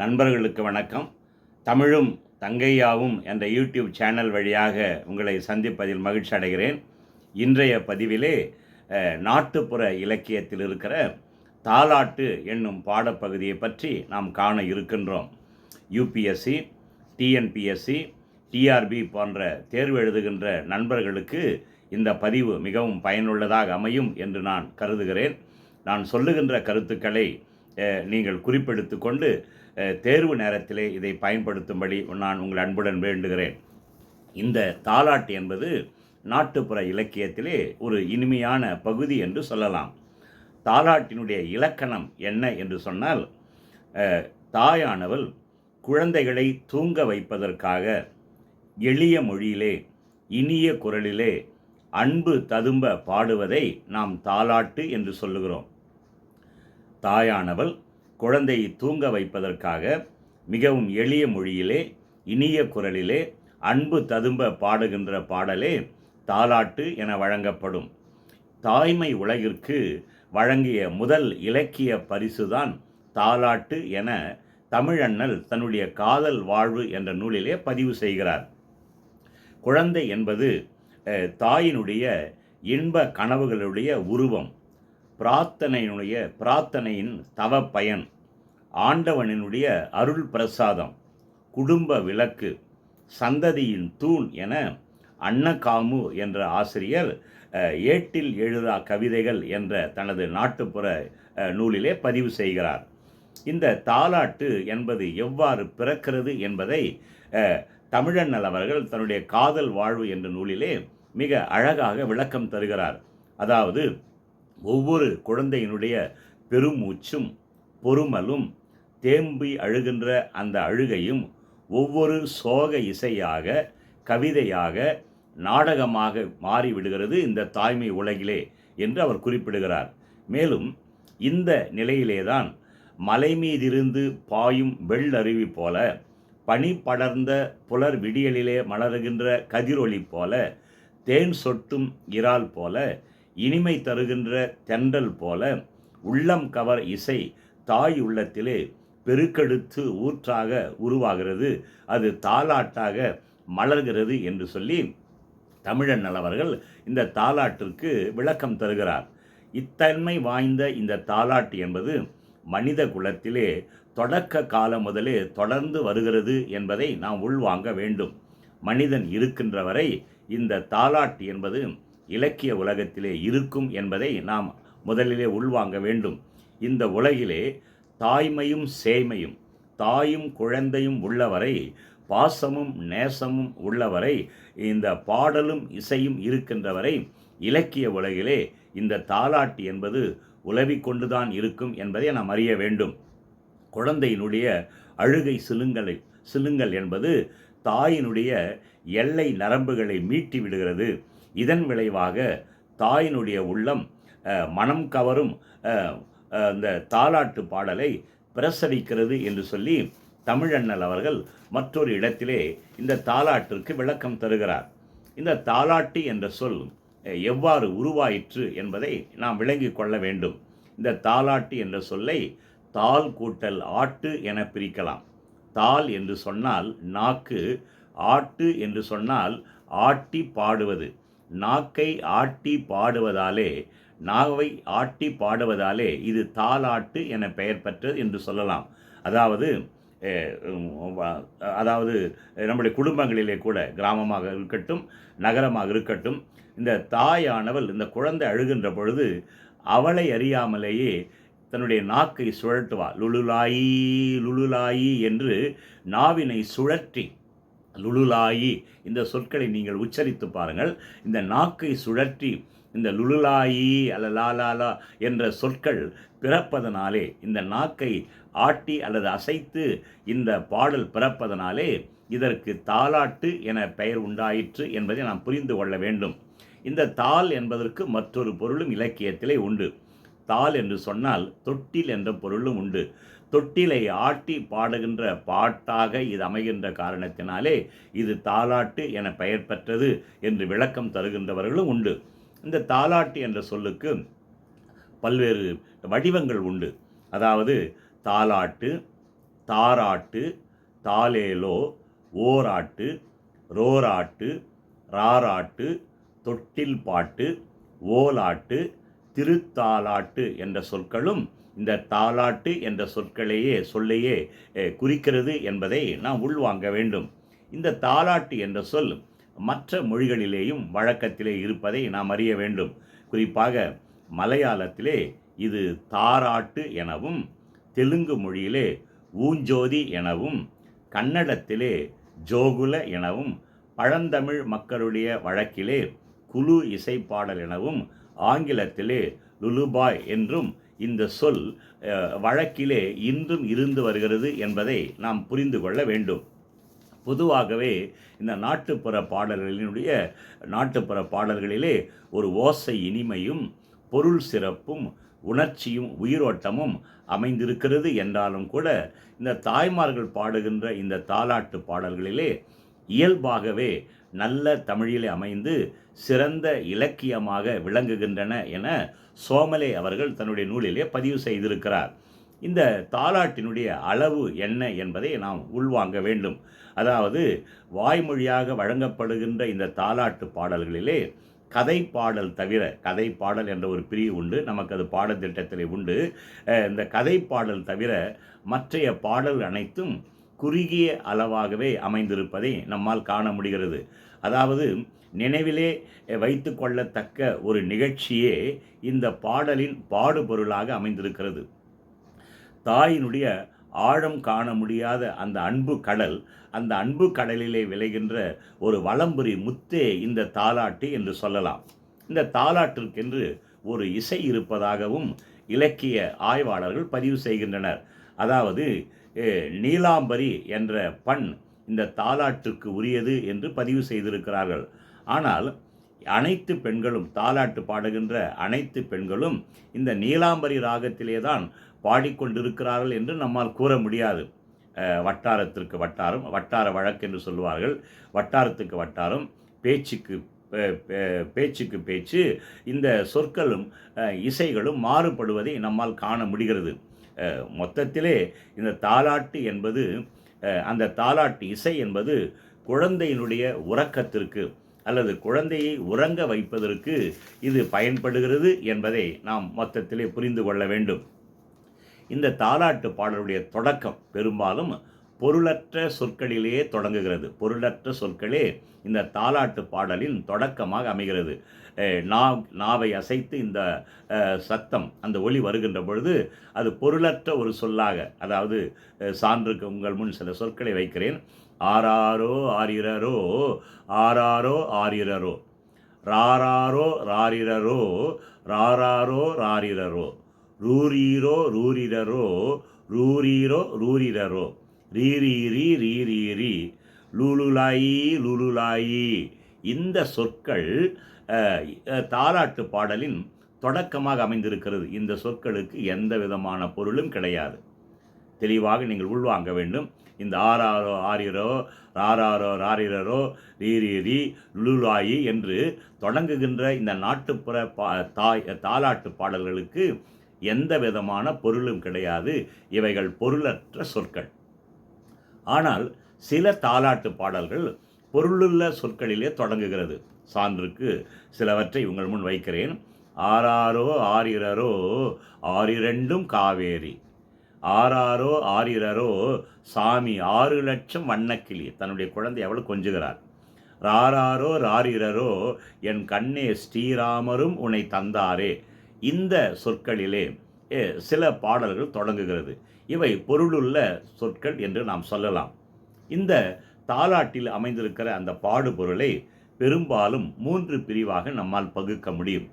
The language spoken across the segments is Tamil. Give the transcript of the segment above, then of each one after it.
நண்பர்களுக்கு வணக்கம். தமிழும் தங்கையாவும் என்ற யூடியூப் சேனல் வழியாக உங்களை சந்திப்பதில் மகிழ்ச்சி அடைகிறேன். இன்றைய பதிவிலே நாட்டுப்புற இலக்கியத்தில் இருக்கிற தாலாட்டு என்னும் பாடப்பகுதியை பற்றி நாம் காண இருக்கின்றோம். யூபிஎஸ்சி டிஎன்பிஎஸ்சி டிஆர்பி போன்ற தேர்வு எழுதுகின்ற நண்பர்களுக்கு இந்த பதிவு மிகவும் பயனுள்ளதாக அமையும் என்று நான் கருதுகிறேன். நான் சொல்லுகின்ற கருத்துக்களை நீங்கள் குறிப்பெடுத்து கொண்டு தேர்வு நேரத்திலே இதை பயன்படுத்தும்படி நான் உங்கள் அன்புடன் வேண்டுகிறேன். இந்த தாலாட்டு என்பது நாட்டுப்புற இலக்கியத்திலே ஒரு இனிமையான பகுதி என்று சொல்லலாம். தாலாட்டினுடைய இலக்கணம் என்ன என்று சொன்னால் தாயானவள் குழந்தைகளை தூங்க வைப்பதற்காக எளிய மொழியிலே இனிய குரலிலே அன்பு ததும்ப பாடுவதை நாம் தாலாட்டு என்று சொல்லுகிறோம். தாயானவள் குழந்தையை தூங்க வைப்பதற்காக மிகவும் எளிய மொழியிலே இனிய குரலிலே அன்பு ததும்ப பாடுகின்ற பாடலே தாலாட்டு என வழங்கப்படும். தாய்மை உலகிற்கு வழங்கிய முதல் இலக்கிய பரிசுதான் தாலாட்டு என தமிழண்ணல் தன்னுடைய காதல் வாழ்வு என்ற நூலிலே பதிவு செய்கிறார். குழந்தை என்பது தாயினுடைய இன்ப கனவுகளுடைய உருவம் பிரார்த்தனையினுடைய பிரார்த்தனையின் தவ பயன் ஆண்டவனினுடைய அருள் பிரசாதம் குடும்ப விளக்கு சந்ததியின் தூண் என அன்னகாமு என்ற ஆசிரியர் ஏட்டில் எழுதா கவிதைகள் என்ற தனது நாட்டுப்புற நூலிலே பதிவு செய்கிறார். இந்த தாலாட்டு என்பது எவ்வாறு பிறக்கிறது என்பதை தமிழண்ணல் அவர்கள் தன்னுடைய காதல் வாழ்வு என்ற நூலிலே மிக அழகாக விளக்கம் தருகிறார். அதாவது ஒவ்வொரு குழந்தையினுடைய பெருமூச்சும் பொறுமலும் தேம்பி அழுகின்ற அந்த அழுகையும் ஒவ்வொரு சோக இசையாக கவிதையாக நாடகமாக மாறிவிடுகிறது இந்த தாய்மை உலகிலே என்று அவர் குறிப்பிடுகிறார். மேலும் இந்த நிலையிலேதான் மலை மீதிருந்து பாயும் வெள்ளருவி போல பனி படர்ந்த புலர் விடியலிலே மலருகின்ற கதிரொளி போல தேன் சொட்டும் இறால் போல இனிமை தருகின்ற தென்றல் போல உள்ளம் கவர் இசை தாய் உள்ளத்திலே பெருக்கெடுத்து ஊற்றாக உருவாகிறது. அது தாலாட்டாக மலர்கிறது என்று சொல்லி தமிழன் நல்லவர்கள் இந்த தாலாட்டிற்கு விளக்கம் தருகிறார். இத்தன்மை வாய்ந்த இந்த தாலாட்டு என்பது மனித குலத்திலே தொடக்க காலம் முதலே தொடர்ந்து வருகிறது என்பதை நாம் உள்வாங்க வேண்டும். மனிதன் இருக்கின்ற வரை இந்த தாலாட்டு என்பது இலக்கிய உலகத்திலே இருக்கும் என்பதை நாம் முதலிலே உள்வாங்க வேண்டும். இந்த உலகிலே தாய்மையும் சேய்மையும் தாயும் குழந்தையும் உள்ளவரை பாசமும் நேசமும் உள்ளவரை இந்த பாடலும் இசையும் இருக்கின்றவரை இலக்கிய உலகிலே இந்த தாலாட்டு என்பது உலவிக் கொண்டுதான் இருக்கும் என்பதை நாம் அறிய வேண்டும். குழந்தையினுடைய அழுகை சிலுங்கலை சிலுங்கல் என்பது தாயினுடைய எல்லை நரம்புகளை மீட்டி விடுகிறது. இதன் விளைவாக தாயினுடைய உள்ளம் மனம் கவரும் இந்த தாலாட்டு பாடலை பிரசரிக்கிறது என்று சொல்லி தமிழண்ணல் அவர்கள் மற்றொரு இடத்திலே இந்த தாலாட்டிற்கு விளக்கம் தருகிறார். இந்த தாலாட்டு என்ற சொல் எவ்வாறு உருவாயிற்று என்பதை நாம் விளங்கிக் கொள்ள வேண்டும். இந்த தாலாட்டு என்ற சொல்லை தால் கூட்டல் ஆட்டு என பிரிக்கலாம். தால் என்று சொன்னால் நாக்கு ஆட்டு என்று சொன்னால் ஆட்டி பாடுவது. நாக்கை ஆட்டி பாடுவதாலே நாவை ஆட்டி பாடுவதாலே இது தாலாட்டு என பெயர் பெற்றது என்று சொல்லலாம். அதாவது அதாவது நம்முடைய குடும்பங்களிலே கூட கிராமமாக இருக்கட்டும் நகரமாக இருக்கட்டும் இந்த தாயானவள் இந்த குழந்தை அழுகின்ற பொழுது அவளை அறியாமலேயே தன்னுடைய நாக்கை சுழட்டுவாள் லுலுலாயி லுலுலாயி என்று நாவினை சுழற்றி லுலுலாயி இந்த சொற்களை நீங்கள் உச்சரித்து பாருங்கள். இந்த நாக்கை சுழற்றி இந்த லுலுலாயி அல்ல லாலாலா என்ற சொற்கள் பிறப்பதனாலே இந்த நாக்கை ஆட்டி அல்லது அசைத்து இந்த பாடல் பிறப்பதனாலே இதற்கு தாலாட்டு என பெயர் உண்டாயிற்று என்பதை நாம் புரிந்து கொள்ள வேண்டும். இந்த தால் என்பதற்கு மற்றொரு பொருளும் இலக்கியத்திலே உண்டு. தால் என்று சொன்னால் தொட்டில் என்ற பொருளும் உண்டு. தொட்டிலை ஆட்டி பாடுகின்ற பாட்டாக இது அமைகின்ற காரணத்தினாலே இது தாலாட்டு என பெயர் பெற்றது என்று விளக்கம் தருகின்றவர்களும் உண்டு. இந்த தாலாட்டு என்ற சொல்லுக்கு பல்வேறு வடிவங்கள் உண்டு. அதாவது தாலாட்டு தாராட்டு தாலேலோ ஓராட்டு ரோராட்டு ராராட்டு தொட்டில் பாட்டு ஓலாட்டு திருத்தாலாட்டு என்ற சொற்களும் இந்த தாலாட்டு என்ற சொற்களையே சொல்லையே குறிக்கிறது என்பதை நாம் உள்வாங்க வேண்டும். இந்த தாலாட்டு என்ற சொல் மற்ற மொழிகளிலேயும் வழக்கத்திலே இருப்பதை நாம் அறிய வேண்டும். குறிப்பாக மலையாளத்திலே இது தாராட்டு எனவும் தெலுங்கு மொழியிலே ஊஞ்சோதி எனவும் கன்னடத்திலே ஜோகுல எனவும் பழந்தமிழ் மக்களுடைய வழக்கிலே குழு இசைப்பாடல் எனவும் ஆங்கிலத்திலே லுலுபாய் என்றும் இந்த சொல் வழக்கிலே இன்றும் இருந்து வருகிறது என்பதை நாம் புரிந்து கொள்ள வேண்டும். பொதுவாகவே இந்த நாட்டுப்புற பாடல்களினுடைய நாட்டுப்புற பாடல்களிலே ஒரு ஓசை இனிமையும் பொருள் சிறப்பும் உணர்ச்சியும் உயிரோட்டமும் அமைந்திருக்கிறது. என்றாலும் கூட இந்த தாய்மார்கள் பாடுகின்ற இந்த தாலாட்டு பாடல்களிலே இயல்பாகவே நல்ல தமிழிலே அமைந்து சிறந்த இலக்கியமாக விளங்குகின்றன என சோமலே அவர்கள் தன்னுடைய நூலிலே பதிவு செய்திருக்கிறார். இந்த தாலாட்டினுடைய அளவு என்ன என்பதை நாம் உள்வாங்க வேண்டும். அதாவது வாய்மொழியாக வழங்கப்படுகின்ற இந்த தாலாட்டு பாடல்களிலே கதை பாடல் தவிர கதை பாடல் என்ற ஒரு பிரிவு உண்டு. நமக்கு அது பாடத்திட்டத்தில் உண்டு. இந்த கதை பாடல் தவிர மற்றைய பாடல் அனைத்தும் குறுகிய அளவாகவே அமைந்திருப்பதை நம்மால் காண முடிகிறது. அதாவது நினைவிலே வைத்து கொள்ளத்தக்க ஒரு நிகழ்ச்சியே இந்த பாடலின் பாடுபொருளாக அமைந்திருக்கிறது. தாயினுடைய ஆழம் காண முடியாத அந்த அன்பு கடல் அந்த அன்பு கடலிலே விளைகின்ற ஒரு வளம்புரி முத்தே இந்த தாலாட்டு என்று சொல்லலாம். இந்த தாலாட்டிற்கென்று ஒரு இசை இருப்பதாகவும் இலக்கிய ஆய்வாளர்கள் பதிவு செய்கின்றனர். அதாவது நீலாம்பரி என்ற பண் இந்த தாலாட்டுக்கு உரியது என்று பதிவு செய்திருக்கிறார்கள். ஆனால் அனைத்து பெண்களும் தாலாட்டு பாடுகின்ற அனைத்து பெண்களும் இந்த நீலாம்பரி ராகத்திலே தான் பாடிக்கொண்டிருக்கிறார்கள் என்று நம்மால் கூற முடியாது. வட்டாரத்திற்கு வட்டாரம் வட்டார வழக்கு என்று சொல்லுவார்கள். வட்டாரத்துக்கு வட்டாரம் பேச்சுக்கு பேச்சுக்கு பேச்சு இந்த சொற்களும் இசைகளும் மாறுபடுவதை நம்மால் காண முடிகிறது. மொத்தத்திலே இந்த தாலாட்டு என்பது அந்த தாலாட்டு இசை என்பது குழந்தையினுடைய உறக்கத்திற்கு அல்லது குழந்தையை உறங்க வைப்பதற்கு இது பயன்படுகிறது என்பதை நாம் மொத்தத்திலே புரிந்து கொள்ள வேண்டும். இந்த தாலாட்டு பாடலுடைய தொடக்கம் பெரும்பாலும் பொருளற்ற சொற்களிலேயே தொடங்குகிறது. பொருளற்ற சொற்களே இந்த தாலாட்டு பாடலின் தொடக்கமாக அமைகிறது. நாவ் நா நாவை அசைத்து இந்த சத்தம் அந்த ஒளி வருகின்ற பொழுது அது பொருளற்ற ஒரு சொல்லாக அதாவது சான்றுக்கு உங்கள் முன் சில சொற்களை வைக்கிறேன். ஆராரோ ஆரிரரோ ஆராரோ ஆரிரரோ. ராராரோ ராரிரரோ ராராரோ ராரிரரோ. ரூரீரோ ரூரிரரோ ரூரீரோ ரூரிரரோ. ரீரீரி ரீரீரி. லூலுலாயி லூலுலாயி. இந்த சொற்கள் அஹ், தாலாட்டு பாடலின் தொடக்கமாக அமைந்திருக்கிறது. இந்த சொற்களுக்கு எந்த விதமான பொருளும் கிடையாது. தெளிவாக நீங்கள் உள்வாங்க வேண்டும். இந்த ஆறாரோ ஆரிரோ ராராரோ ராரிரரோ ரீரீரி லுலாயி என்று தொடங்குகின்ற இந்த நாட்டுப்புற பா தாய் தாலாட்டு பாடல்களுக்கு எந்த விதமான பொருளும் கிடையாது. இவைகள் பொருளற்ற சொற்கள். ஆனால் சில தாலாட்டு பாடல்கள் பொருளுள்ள சொற்களிலே தொடங்குகிறது. சான்றுக்கு சிலவற்றை உங்கள் முன் வைக்கிறேன். ஆறாரோ ஆரிரரோ ஆறிரண்டும் காவேரி. ஆறாரோ ஆரிரரோ சாமி ஆறு லட்சம் வண்ணக்கிளி. தன்னுடைய குழந்தை அவள் கொஞ்சுகிறார் ராராரோ ராரிரரோ என் கண்ணே ஸ்ரீராமரும் உன்னை தந்தாரே. இந்த சொற்களிலே சில பாடல்கள் தொடங்குகிறது. இவை பொருளுள்ள சொற்கள் என்று நாம் சொல்லலாம். இந்த தாலாட்டில் அமைந்திருக்கிற அந்த பாடுபொருளை பெரும்பாலும் மூன்று பிரிவாக நம்மால் பகுக்க முடியும்.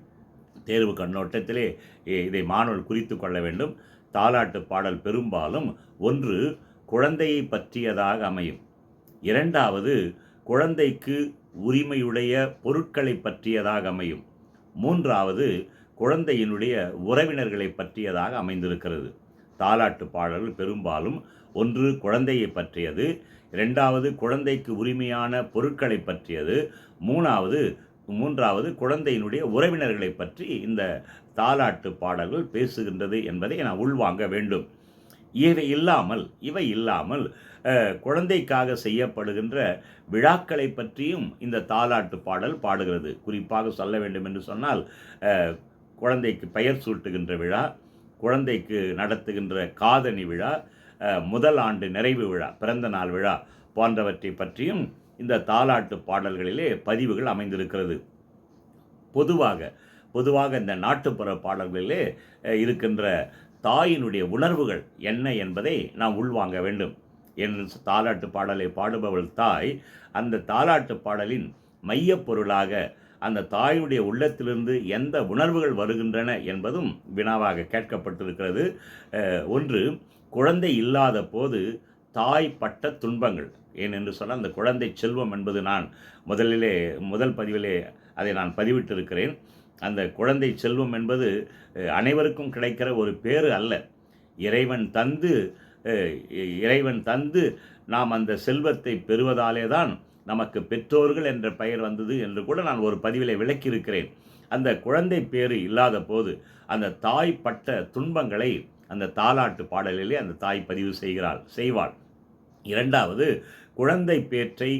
தேர்வு கண்ணோட்டத்திலே இதை மாணவர் குறித்து கொள்ள வேண்டும். தாலாட்டு பாடல் பெரும்பாலும் ஒன்று குழந்தையை பற்றியதாக அமையும். இரண்டாவது குழந்தைக்கு உரிமையுடைய பொருட்களை பற்றியதாக அமையும். மூன்றாவது குழந்தையினுடைய உறவினர்களை பற்றியதாக அமைந்திருக்கிறது. தாலாட்டு பாடல்கள் பெரும்பாலும் ஒன்று குழந்தையை பற்றியது இரண்டாவது குழந்தைக்கு உரிமையான பொருட்களை பற்றியது மூணாவது மூன்றாவது குழந்தையினுடைய உறவினர்களை பற்றி இந்த தாலாட்டு பாடல்கள் பேசுகின்றது என்பதை நான் உள்வாங்க வேண்டும். இவை இல்லாமல் இவை இல்லாமல் குழந்தைக்காக செய்யப்படுகின்ற விழாக்களை பற்றியும் இந்த தாலாட்டு பாடல் பாடுகிறது. குறிப்பாக சொல்ல வேண்டும் என்று சொன்னால் குழந்தைக்கு பெயர் சூட்டுகின்ற விழா குழந்தைக்கு நடத்துகின்ற காதணி விழா முதல் ஆண்டு நிறைவு விழா பிறந்த நாள் விழா போன்றவற்றை பற்றியும் இந்த தாலாட்டு பாடல்களிலே பதிவுகள் அமைந்திருக்கிறது. பொதுவாக பொதுவாக இந்த நாட்டுப்புற பாடல்களிலே இருக்கின்ற தாயினுடைய உணர்வுகள் என்ன என்பதை நாம் உள்வாங்க வேண்டும். என் தாலாட்டு பாடலை பாடுபவள் தாய் அந்த தாலாட்டு பாடலின் மையப்பொருளாக அந்த தாயுடைய உள்ளத்திலிருந்து எந்த உணர்வுகள் வருகின்றன என்பதும் வினாவாக கேட்கப்பட்டிருக்கிறது. ஒன்று குழந்தை இல்லாத போது தாய் பட்ட துன்பங்கள். ஏனென்று சொன்னால் அந்த குழந்தை செல்வம் என்பது நான் முதலிலே முதல் பதிவிலே அதை நான் பதிவிட்டிருக்கிறேன். அந்த குழந்தை செல்வம் என்பது அனைவருக்கும் கிடைக்கிற ஒரு பேறு அல்ல. இறைவன் தந்து இறைவன் தந்து நாம் அந்த செல்வத்தை பெறுவதாலே தான் நமக்கு பெற்றோர்கள் என்ற பெயர் வந்தது என்று கூட நான் ஒரு பதிவில் விளக்கியிருக்கிறேன். அந்த குழந்தை பேறு இல்லாத போது அந்த தாய் பட்ட துன்பங்களை அந்த தாலாட்டு பாடலிலே அந்த தாய் பதிவு செய்கிறாள் செய்வாள். இரண்டாவது குழந்தை பேற்றை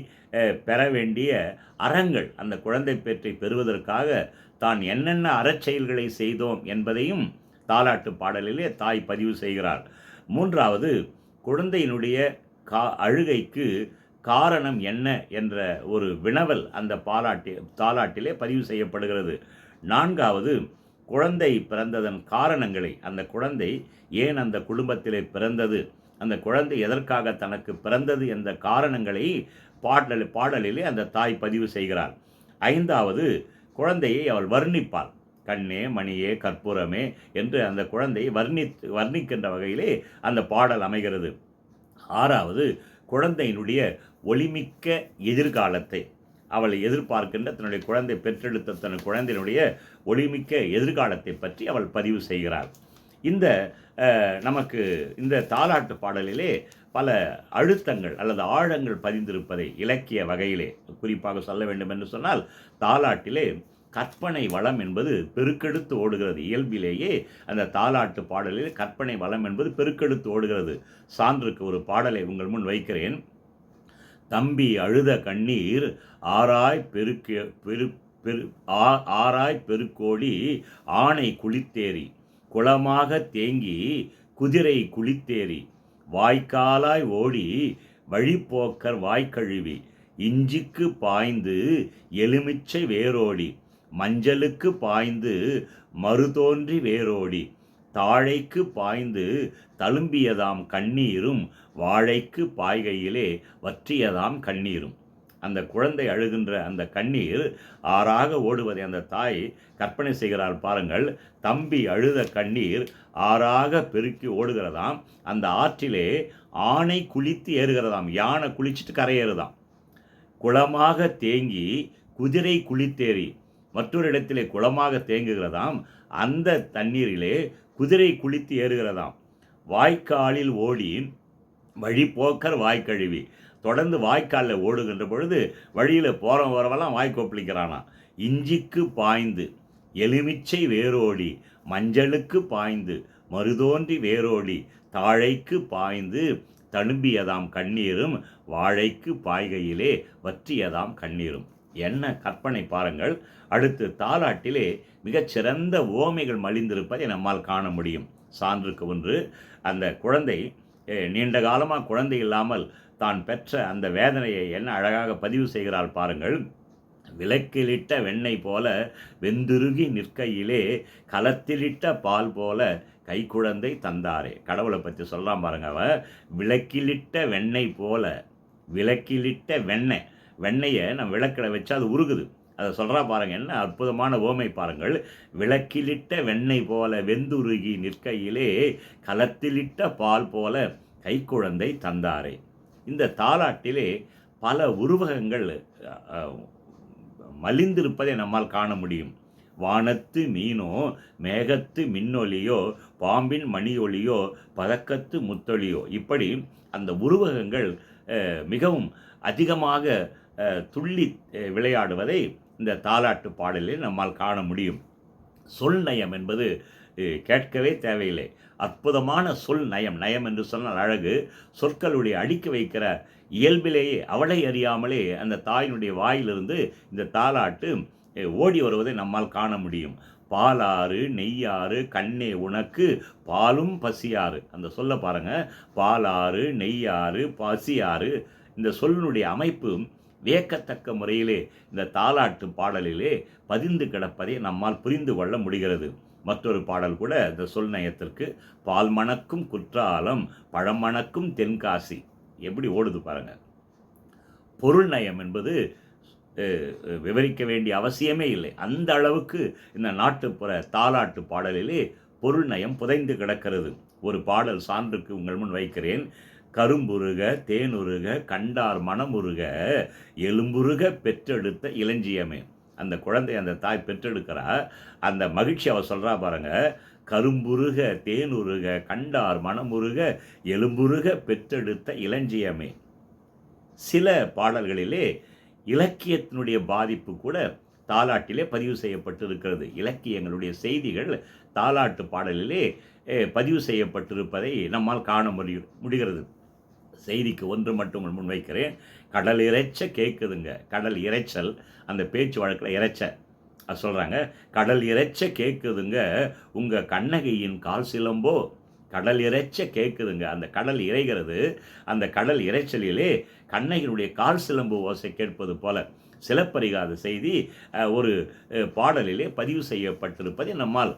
பெற வேண்டிய அறங்கள் அந்த குழந்தை பேற்றை பெறுவதற்காக தான் என்னென்ன அறச்செயல்களை செய்தோம் என்பதையும் தாலாட்டு பாடலிலே தாய் பதிவு செய்கிறார் மூன்றாவது குழந்தையினுடைய கா அழுகைக்கு காரணம் என்ன என்ற ஒரு வினவல் அந்த பாலாட்டி தாலாட்டிலே பதிவு செய்யப்படுகிறது. நான்காவது குழந்தை பிறந்ததன் காரணங்களை. அந்த குழந்தை ஏன் அந்த குடும்பத்திலே பிறந்தது? அந்த குழந்தை எதற்காக தனக்கு பிறந்தது என்ற காரணங்களை பாடல் பாடலிலே அந்த தாய் பதிவு செய்கிறார் ஐந்தாவது குழந்தையை அவள் வர்ணிப்பாள். கண்ணே மணியே கற்பூரமே என்று அந்த குழந்தையை வர்ணி வர்ணிக்கின்ற வகையிலே அந்த பாடல் அமைகிறது. ஆறாவது குழந்தையினுடைய ஒளிமிக்க எதிர்காலத்தை அவள் எதிர்பார்க்கின்ற தன்னுடைய குழந்தை பெற்றெடுத்த தன் குழந்தையினுடைய ஒளிமிக்க எதிர்காலத்தை பற்றி அவள் பதிவு செய்கிறாள். இந்த நமக்கு இந்த தாலாட்டு பாடலிலே பல அழுத்தங்கள் அல்லது ஆழங்கள் பதிந்திருப்பதை இலக்கிய வகையிலே குறிப்பாக சொல்ல வேண்டும் என்று சொன்னால் தாலாட்டிலே கற்பனை வளம் என்பது பெருக்கெடுத்து ஓடுகிறது. இயல்பிலேயே அந்த தாலாட்டு பாடலில் கற்பனை வளம் என்பது பெருக்கெடுத்து ஓடுகிறது. சான்றுக்கு ஒரு பாடலை உங்கள் முன் வைக்கிறேன். தம்பி அழுத கண்ணீர் ஆராய் பெருக்க பெரு பெரு ஆ- ஆராய் பெருக்கோடி ஆணை குளித்தேறி குளமாக தேங்கி குதிரை குளித்தேறி வாய்க்காலாய் ஓடி வழிப்போக்கர் வாய்க்கழுவி இஞ்சிக்கு பாய்ந்து எலுமிச்சை வேரோடி மஞ்சளுக்கு பாய்ந்து மறுதோன்றி வேரோடி தாழைக்கு பாய்ந்து தழும்பியதாம் கண்ணீரும் வாழைக்கு பாய்கையிலே வற்றியதாம் கண்ணீரும். அந்த குழந்தை அழுகின்ற அந்த கண்ணீர் ஆறாக ஓடுவதை அந்த தாய் கற்பனை செய்கிறாள் பாருங்கள். தம்பி அழுத கண்ணீர் ஆறாக பெருக்கி ஓடுகிறதாம். அந்த ஆற்றிலே ஆணை குளித்து ஏறுகிறதாம். யானை குளிச்சுட்டு கரையேறுதாம். குளமாக தேங்கி குதிரை குளித்தேறி மற்றொரு இடத்திலே குளமாக தேங்குகிறதாம். அந்த தண்ணீரிலே குதிரை குளித்து ஏறுகிறதாம். வாய்க்காலில் ஓடி வழிபோக்கர் வாய்க்கழுவி தொடர்ந்து வாய்க்காலில் ஓடுகின்ற பொழுது வழியில் போகிறவன் வரவெல்லாம் வாய் இஞ்சிக்கு பாய்ந்து எலுமிச்சை வேரோடி மஞ்சளுக்கு பாய்ந்து மருதோன்றி வேரோடி தாழைக்கு பாய்ந்து தழும்பியதாம் கண்ணீரும் வாழைக்கு பாய்கையிலே வற்றியதாம் கண்ணீரும். என்ன கற்பனை பாருங்கள். அடுத்து தாலாட்டிலே மிகச்சிறந்த ஓமைகள் மலிந்திருப்பதை நம்மால் காண முடியும். சான்றுக்கு ஒன்று அந்த குழந்தை நீண்ட காலமாக குழந்தை இல்லாமல் தான் பெற்ற அந்த வேதனையை என்ன அழகாக பதிவு செய்கிறாள் பாருங்கள். விளக்கிலிட்ட வெண்ணெய் போல வெந்துருகி நிற்கையிலே கலத்திலிட்ட பால் போல கைக்குழந்தை தந்தாரே. கடவுளை பற்றி சொல்லலாம் பாருங்க அவ. விளக்கிலிட்ட வெண்ணெய் போல விளக்கிலிட்ட வெண்ணெய் வெண்ணெயை நம்ம விளக்கில் வச்சு அது உருகுது. அதை சொல்கிறா பாருங்க என்ன அற்புதமான ஓமை பாருங்கள். விளக்கிலிட்ட வெண்ணெய் போல வெந்துருகி நிற்கையிலே கலத்திலிட்ட பால் போல கைக்குழந்தை தந்தாரே. இந்த தாலாட்டிலே பல உருவகங்கள் மலிந்திருப்பதை நம்மால் காண முடியும். வானத்து மீனோ மேகத்து மின்னொலியோ பாம்பின் மணியொலியோ பதக்கத்து முத்தொலியோ. இப்படி அந்த உருவகங்கள் மிகவும் அதிகமாக துள்ளி விளையாடுவதை இந்த தாலாட்டு பாடலில் நம்மால் காண முடியும். சொல் நயம் என்பது கேட்கவே தேவையில்லை. அற்புதமான சொல் நயம். நயம் என்று சொன்னால் அழகு. சொற்களுடைய அடுக்கி வைக்கிற இயல்பிலேயே அவளை அறியாமலே அந்த தாயினுடைய வாயிலிருந்து இந்த தாலாட்டு ஓடி வருவதை நம்மால் காண முடியும். பாலாறு நெய்யாறு கண்ணே உனக்கு பாலும் பசியாறு. அந்த சொல்ல பாருங்க. பாலாறு நெய்யாறு பசியாறு. இந்த சொல்லினுடைய அமைப்பு வியக்கத்தக்க முறையிலே இந்த தாலாட்டு பாடலிலே பதிந்து கிடப்பதை நம்மால் புரிந்து கொள்ள முடிகிறது. மற்றொரு பாடல் கூட இந்த சொல் நயத்திற்கு பால் மணக்கும் குற்றாலம் பழமணக்கும் தென்காசி. எப்படி ஓடுது பாருங்க. பொருள் நயம் என்பது விவரிக்க வேண்டிய அவசியமே இல்லை. அந்த அளவுக்கு இந்த நாட்டுப்புற தாலாட்டு பாடலிலே பொருள் நயம் புதைந்து கிடக்கிறது. ஒரு பாடல் சான்றுக்கு உங்கள் முன் வைக்கிறேன். கரும்புருக தேனுருக கண்டார் மனமுருக எலும்புருக பெற்றெடுத்த இளஞ்சியமே. அந்த குழந்தை அந்த தாய் பெற்றெடுக்கிறா. அந்த மகிழ்ச்சி அவள் சொல்கிறா பாருங்க. கரும்புருக தேனுருக கண்டார் மனமுருக எலும்புருக பெற்றெடுத்த இளஞ்சியமே. சில பாடல்களிலே இலக்கியத்தினுடைய பாதிப்பு கூட தாலாட்டிலே பதிவு செய்யப்பட்டிருக்கிறது. இலக்கியங்களுடைய செய்திகள் தாலாட்டு பாடலிலே பதிவு செய்யப்பட்டிருப்பதை நம்மால் காண முடிய முடிகிறது. செய்திக்கு ஒன்று மட்டும் உங்கள் முன்வைக்கிறேன். கடல் இறைச்ச கேட்குதுங்க கடல் இறைச்சல் அந்த பேச்சு வழக்கில் இறைச்ச அது சொல்கிறாங்க கடல் இறைச்ச கேட்குதுங்க உங்கள் கண்ணகியின் கால் சிலம்போ கடல் இறைச்ச கேட்குதுங்க அந்த கடல் இறைகிறது அந்த கடல் இறைச்சலிலே கண்ணகியினுடைய கால் சிலம்பு ஓசை கேட்பது போல சிலப்பரிகாத செய்தி ஒரு பாடலிலே பதிவு செய்யப்பட்டிருப்பதை நம்மால்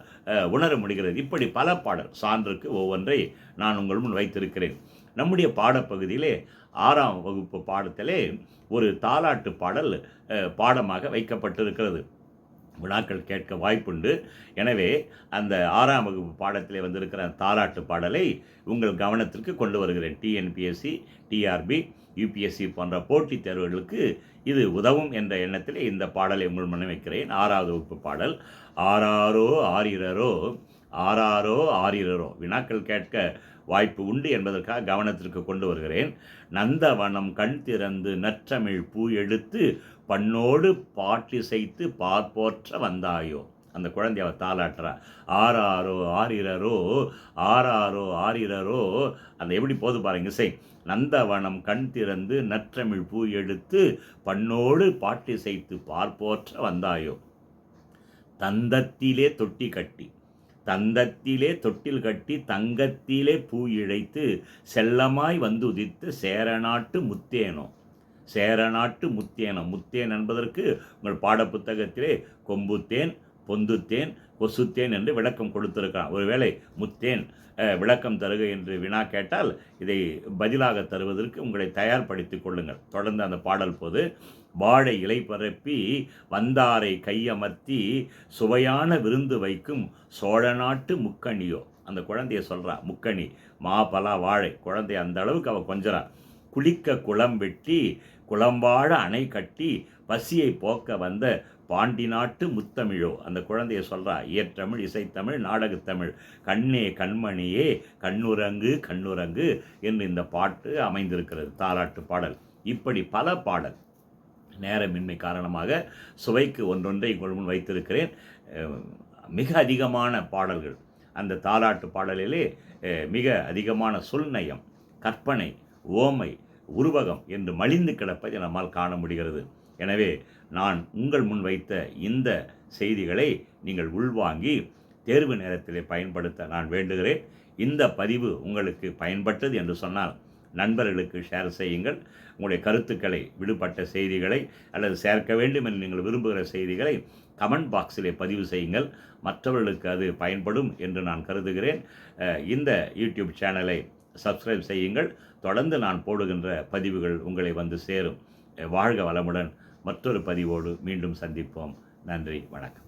உணர முடிகிறது. இப்படி பல பாடல் சான்றுக்கு ஒவ்வொன்றை நான் உங்கள் முன் வைத்திருக்கிறேன். நம்முடைய பாடப்பகுதியிலே ஆறாம் வகுப்பு பாடத்திலே ஒரு தாலாட்டு பாடல் பாடமாக வைக்கப்பட்டிருக்கிறது. வினாக்கள் கேட்க வாய்ப்புண்டு. எனவே அந்த ஆறாம் வகுப்பு பாடத்திலே வந்திருக்கிற தாலாட்டு பாடலை உங்கள் கவனத்திற்கு கொண்டு வருகிறேன். டிஎன்பிஎஸ்சி டிஆர்பி யூபிஎஸ்சி போன்ற போட்டித் தேர்வுகளுக்கு இது உதவும் என்ற எண்ணத்திலே இந்த பாடலை உங்கள் முன் வைக்கிறேன். ஆறாவது வகுப்பு பாடல் ஆறாரோ ஆரிரரோ ஆறாரோ ஆரிரரோ வினாக்கள் கேட்க வாய்ப்பு உண்டு என்பதற்காக கவனத்திற்கு கொண்டு வருகிறேன். நந்தவனம் கண் திறந்து நற்றமிழ் பூ எடுத்து பண்ணோடு பாட்டிசைத்து பார்ப்போற்ற வந்தாயோ. அந்த குழந்தைய அவர் தாளாட்டுறா. ஆறாரோ ஆரிரரோ ஆறாரோ ஆரிரரோ அந்த எப்படி போது பாருங்க இசை நந்தவனம் கண் திறந்து நற்றமிழ் பூ எடுத்து பண்ணோடு பாட்டிசைத்து பார்ப்போற்ற வந்தாயோ. தந்தத்திலே தொட்டி கட்டி. தந்தத்திலே தொட்டில் கட்டி தங்கத்திலே பூ இழைத்து செல்லமாய் வந்து உதித்து சேரநாட்டு முத்தேனோ. சேரநாட்டு முத்தேனம் முத்தேன் என்பதற்கு உங்கள் பாடப்புத்தகத்திலே கொம்புத்தேன் பொந்துத்தேன் கொசுத்தேன் என்று விளக்கம் கொடுத்துருக்கான் ஒருவேளை முத்தேன் விளக்கம் தருக என்று வினா கேட்டால் இதை பதிலாக தருவதற்கு உங்களை தயார்படுத்திக் கொள்ளுங்கள். தொடர்ந்து அந்த பாடல் போது வாழை இலை பரப்பி வந்தாரை கையமர்த்தி சுவையான விருந்து வைக்கும் சோழ நாட்டு முக்கணியோ. அந்த குழந்தைய சொல்கிறா முக்கணி மா பலா வாழை. குழந்தை அந்த அளவுக்கு அவள் கொஞ்சறான் குளிக்க குளம் வெட்டி குளம்பாழ அணை கட்டி பசியை போக்க வந்த பாண்டி நாட்டு முத்தமிழோ. அந்த குழந்தைய சொல்கிறா இயற்றமிழ் இசைத்தமிழ் நாடகத்தமிழ். கண்ணே கண்மணியே கண்ணுரங்கு கண்ணுரங்கு என்று இந்த பாட்டு அமைந்திருக்கிறது தாலாட்டு பாடல். இப்படி பல பாடல். நேரமின்மை காரணமாக சுவைக்கு ஒன்றொன்றை உங்கள் முன் வைத்திருக்கிறேன். மிக அதிகமான பாடல்கள். அந்த தாலாட்டு பாடலிலே மிக அதிகமான சொல்நயம் கற்பனை ஓமை உருவகம் என்று மலிந்து கிடப்பதை நம்மால் காண முடிகிறது. எனவே நான் உங்கள் முன் வைத்த இந்த செய்திகளை நீங்கள் உள்வாங்கி தேர்வு நேரத்திலே பயன்படுத்த நான் வேண்டுகிறேன். இந்த பதிவு உங்களுக்கு பயன்பட்டது என்று சொன்னால் நண்பர்களுக்கு ஷேர் செய்யுங்கள். உங்களுடைய கருத்துக்களை விடுபட்ட செய்திகளை அல்லது சேர்க்க வேண்டும் என்று நீங்கள் விரும்புகிற செய்திகளை கமெண்ட் பாக்ஸிலே பதிவு செய்யுங்கள். மற்றவர்களுக்கு அது பயன்படும் என்று நான் கருதுகிறேன். இந்த யூடியூப் சேனலை சப்ஸ்கிரைப் செய்யுங்கள். தொடர்ந்து நான் போடுகின்ற பதிவுகள் உங்களை வந்து சேரும். வாழ்க வளமுடன். மற்றொரு பதிவோடு மீண்டும் சந்திப்போம். நன்றி வணக்கம்.